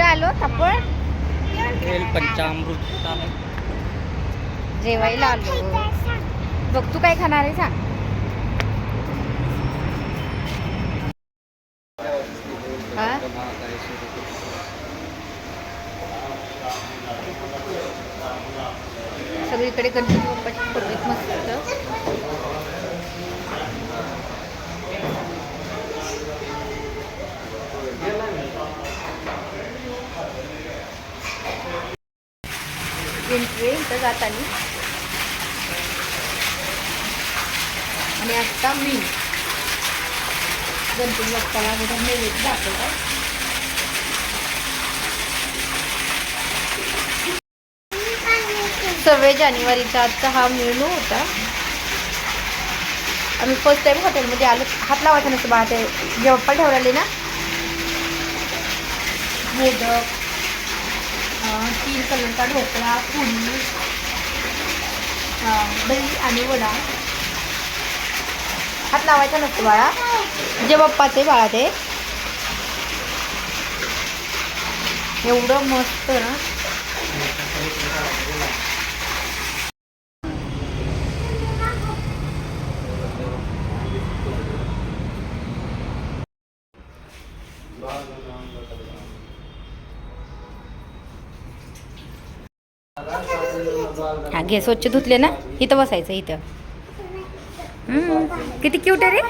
कुठं आलो? आपण पंचामृत. जेवायला आलो. बघ तू काय खाणार आहे सांग. हा? सगळीकडे गणपती बाप्पाची मस्त. एंट्री आहे इथं जाताना. आणि आत्ता मी गणपती बाप्पाला कुठं नैवेद्य दाखवतो. सव्वीस जानेवारीचा आजचा हा मेनू होता. आम्ही फर्स्ट टाइम हॉटेलमध्ये आलो. हात लावायचा नसतं बा ते जे ठेवलेले ना. मोदक तीन कलरचा ढोकळा पुरी दही आणि वडा. हात लावायचा नसतो बाळा. जे बाप्पाचे बाळा ते. एवढं मस्त ना हा घे स्वच्छ धुतले ना इथं बसायचं इथं. किती क्यूट आहे रे?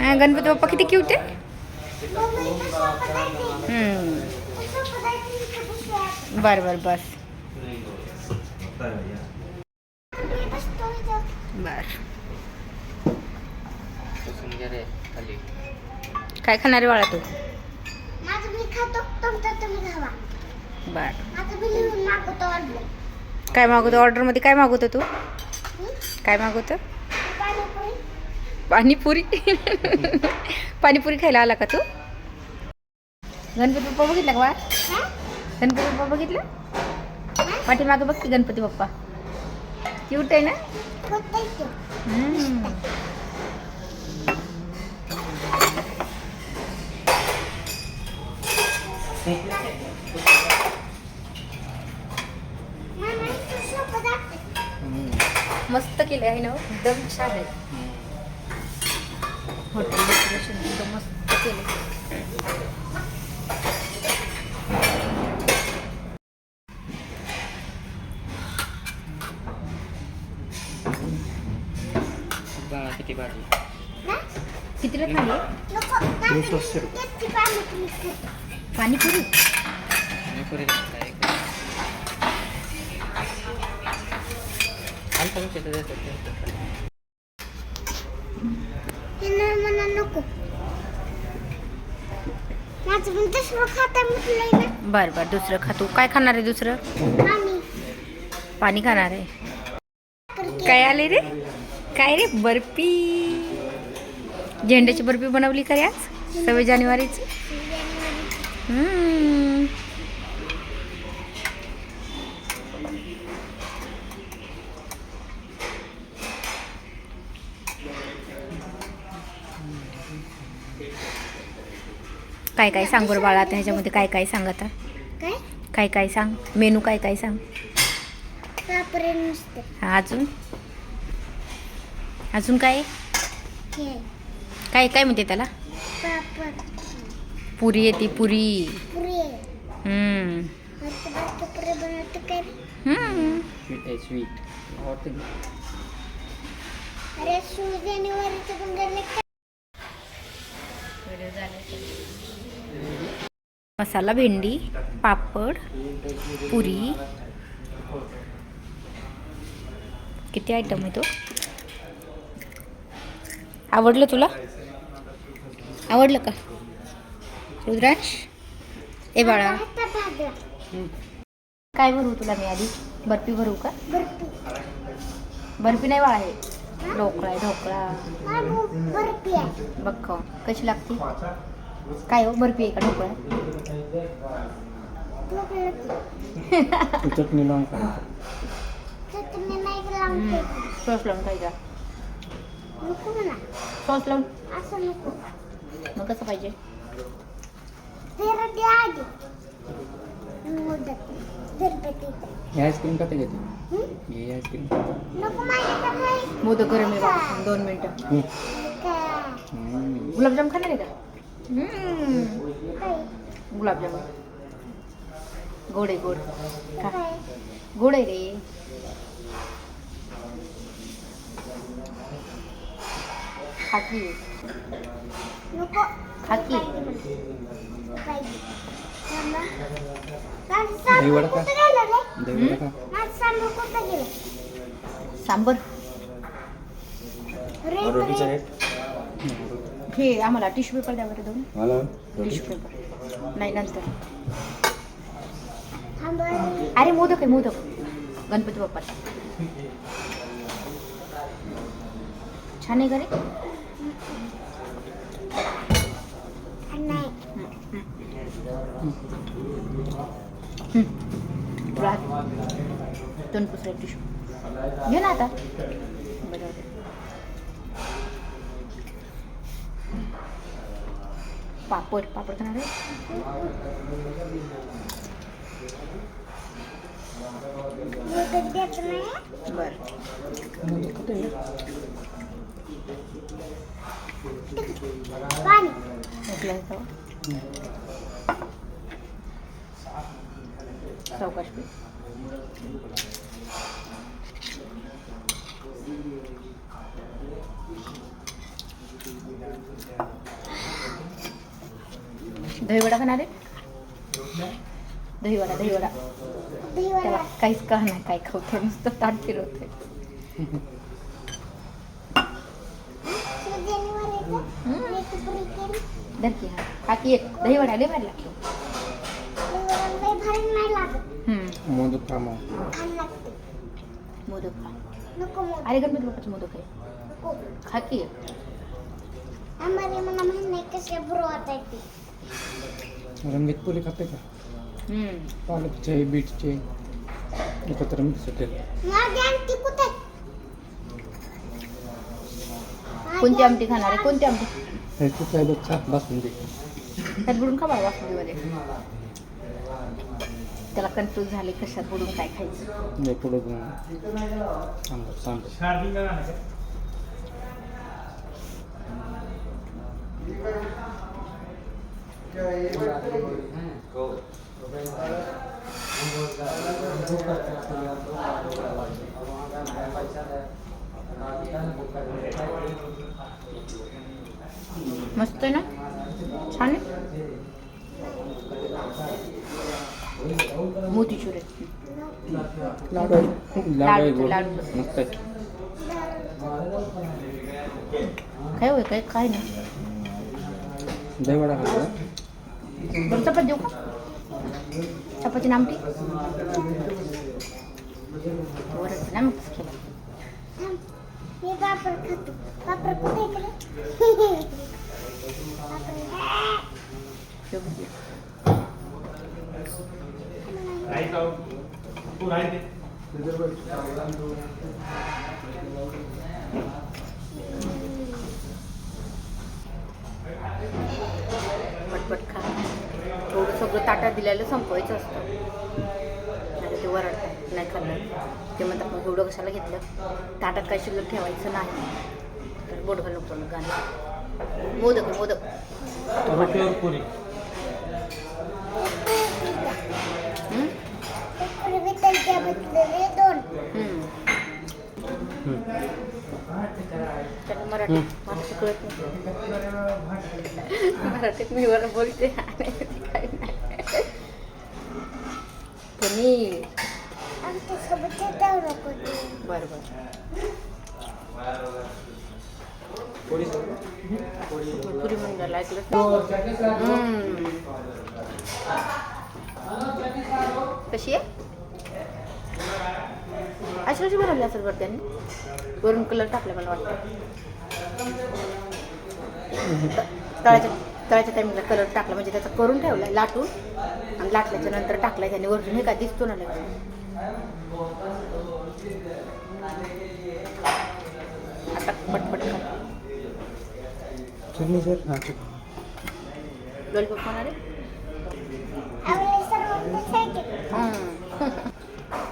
हा, गणपती बाप्पा किती क्यूट आहे? बरं बरं बस. बर. काय खाणार आहे बाळा तू? बर. काय मागवतो? ऑर्डरमध्ये काय मागवतो तू? काय मागवतो? पाणीपुरी. पाणीपुरी खायला आला का तू? गणपती बाप्पा बघितला का गणपती बाप्पा बघितलं? पाठीमागे बघ की गणपती बाप्पा. क्यूट आहे ना? कोणतं हम्म. मामा, इथं सोपं दाखव. हम्म. मस्त केले आहे ना हो? एकदम छान आहे. हॉटेल डेकोरेशन एकदम मस्त केले किती भाजी? कितीला त्याची पाणीपुरी. पाणीपुरी बर बर दुसरं खा. तू काय खाणार आहे दुसरं? पाणी खाणार आहे. काय आले रे? काय रे? बर्फी. झेंड्याची बर्फी बनवली का रे आज? सव्वीस जानेवारीची? काय काय सांग बरं बाळा आता ह्याच्यामध्ये काय काय सांग आता? काय? काय काय सांग? मेनू काय काय सांग नुसते. हा, अजून? अजून काय? हे काय काय म्हणते त्याला? पापड. पुरी येते पुरी. पुरी हम्म. आता बाकी पुरी बनवतो काय? हम्म. स्वीट आहे स्वीट आवडते की? अरे सू जानेवारीचं पण झालं का? मसाला भेंडी पापड पुरी. किती आयटम आहे तो? आवडलं तुला? आवडलं का? रुद्रांश ए बाळा. काय भरू तुला मी आधी? बर्फी भरू का? बर्फी. बर्फी नाही बाळा हे. ढोकळा आहे ढोकळा बघ. कशी लागते? काय हो? बर्फी आहे का ढोकळा? चटणी लावून सॉस लावून खायचा. सॉस लावून? असं नको. मग कसं पाहिजे? हे आईस्क्रीम का ते घेते हं? आईस्क्रीम. मोदक गरम आहे बाबा. दोन मिनटं? गुलाबजाम खाणार आहे का? हम्म. गुलाबजाम. गोड आहे गोड. खा? गोड आहे रे. खाकी. नको. खाकी पाहिजे. थांबा. सांबर दहीवडा का? कुठं गेलं रे? दही का? माझं सांबर कुठं गेलं? सांबर. रे, रे. हे आम्हाला टिश्यू पेपर द्या बरं दोन. मला? टिश्यू पेपर नाही नंतर. अरे मोदक आहे मोदक. गणपती बाप्पा छान आहे का रे? नाही. दोन पुसरे टिश्यू घे ना आता. बरोबर पापड पापड खाणार आहे? नाही. बरं. पाणी. उठलं आहे तेव्हा. सावकाश पी. दहीवडा खाणार दहीवडा दहीवडा. त्याला काहीच कळ नाही काय खावते नुसतं ताट फिरवते जानेवारीचं एक एप्रिल केली. धर की हा हा की एक दहीवडा लय भारी लागतो दहीवडा लय भारी नाही लागत. हम्म. मोदक खायला लागते. मोदक खा नको मोदक. अरे गणपती बाप्पाचे मोदक आहे. नको. खा की. आम्हाला मला माहीत नाही कसे बुरं वाटायचे. रंगीत पुरी खाते का? हम्म. पालकचे बीटचे. एकत्र मिक्स होते. माझी आमटी कुठे? कोणती आमटी खाणार आहे? कोणती आमटी? हे तू काय बघ बसून दे. त्यात बुडून खा बाबा वासुदेवाले त्याला कन्फ्यूज झाले कशात बुडून काय खायचं? हे पुढं सांग सांग मस्त आहे ना? छान आहे? मोतीचूर आहे लाडू. लाडू. मस्त काय होय काय काय नाही. दहीवडा बरं चपात देऊ का? चपाती ना आमटी? वरच ना मिक्स केलं. मी पापड खातो. पापड कुठे इकडे? पटपट खा. थोडं सगळं ताटात दिलेलं संपवायचं असतं. नाही ते वरडतात नाही खाल्लं. ते म्हणतात मग एवढं कशाला घेतलं? ताटात काही शिल्लक ठेवायचं नाही. तर बोट घालून मग गाणं. मोदक मोदक. मराठीत मी वर बोलते. पनीर. बरं बरं. पुरी म्हणलं ऐकलं हम्म. कशी आहे? अशी कशी बनवली असेल बरं त्यांनी. वरून कलर टाकला मला वाटतं. तळाच्या तळाच्या टायमिंगला कलर टाकला म्हणजे त्याचा करून ठेवला लाटून. आणि लाटल्याच्या नंतर टाकला त्याने. वरून हे का दिसतो ना लगेच. आता पटपट खा चटणी सर हां लॉलीपॉप खाणार आहे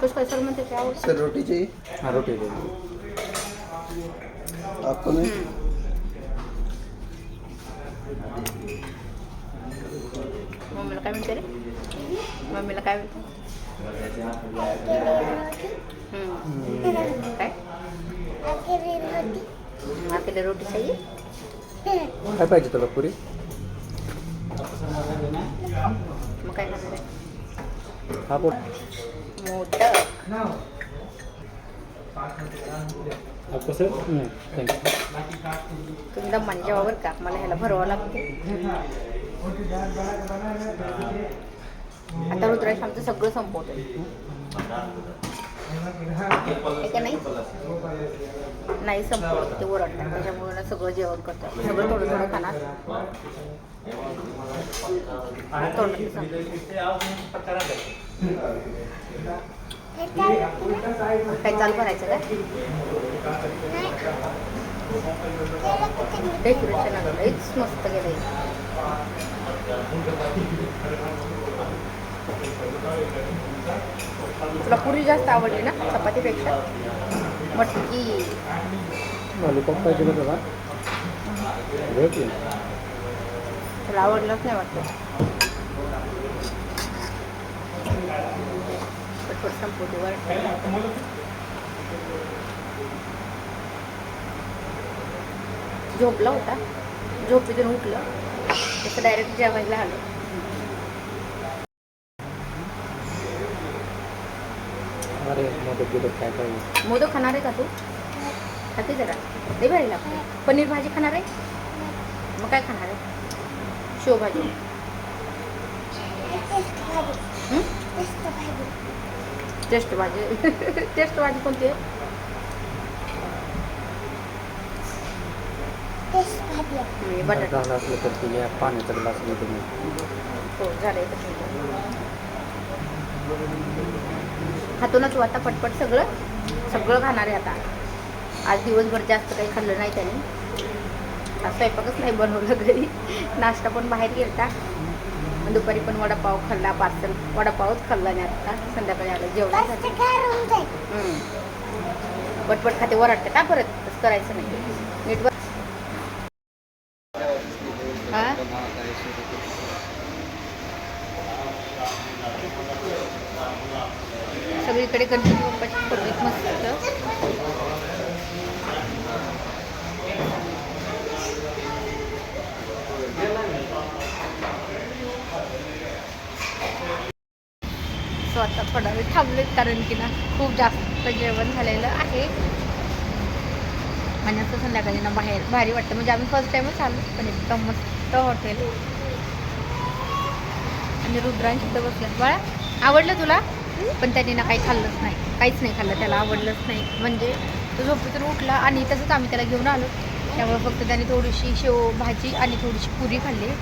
काय सर म्हणते काय आवडतं सर रोटी चाहिए हा रोटी दे. आपको नहीं? हम्म. मम्मीला काय म्हणते रे? मम्मीला काय म्हणते? हम्म. काय? अकेली रोटी चाहिए? काय पाहिजे तुला पुरी? मग काय खाणार आहे? हा पोट मोदक आपको सर? का? मला ह्याला भरवावं लागते. आता रुद्राश आमचं सगळं संपवतो नाही? नाही संपवत ते ओरडतात. त्याच्यामुळे ना सगळं जेवण करतात. सगळं थोडं थोडं खाणार तोंडात काय काय चालू करायचं का नाही केलं कुठे डेकोरेशन आलं. लईच मस्त गेलं तुला पुरी जास्त आवडली ना? चपातीपेक्षा? मटकी. लॉलीपॉप पाहिजे का? तुला तुला आवडलंच नाही वाटतं? संपवते वर झोपला होता झोपेतून उठलं तसं डायरेक्ट जेवायला आलं मोदक खाणार आहे का तू खाते जरा दे लागते पनीर भाजी खाणार आहे मग काय खाणार आहे शेवभाजी टेस्ट भाजी? टेस्ट भाजी कोणती? आहे भाजी आहे. हं, बटाटा. झालं असलं तर पाण्याचा ग्लास हो तू आता पटपट सगळं सगळं खाणार आहे आता. आज दिवसभर जास्त काही खाल्लं नाही त्याने. आज स्वयंपाकच नाही बनवलं घरी. नाश्ता पण बाहेर गेलता. दुपारी पण वडापाव खाल्ला पार्सल वडापावच खाल्ला नाही आता. संध्याकाळी आलं हम्म. पटपट खाते वरटते का परत? तसं करायचं नाही. नीट वर सगळीकडे गणपती बाप्पाची फोटो आहेत मस्त सो आता थोडा वेळ थांबलेत कारण की ना खूप जास्त जेवण झालेलं आहे. आणि असं संध्याकाळी ना बाहेर भारी वाटतं. म्हणजे आम्ही फर्स्ट टाईमच आलो पण एकदम मस्त हॉटेल आणि रुद्रांश बसलं बाळा आवडलं तुला? पण त्यांनी ना काही खाल्लंच नाही. काहीच नाही खाल्लं त्याला आवडलंच नाही. म्हणजे तो झोपेतून उठला आणि तसंच आम्ही त्याला घेऊन आलो. त्यामुळे फक्त त्याने थोडीशी शेव भाजी आणि थोडीशी पुरी खाल्ली.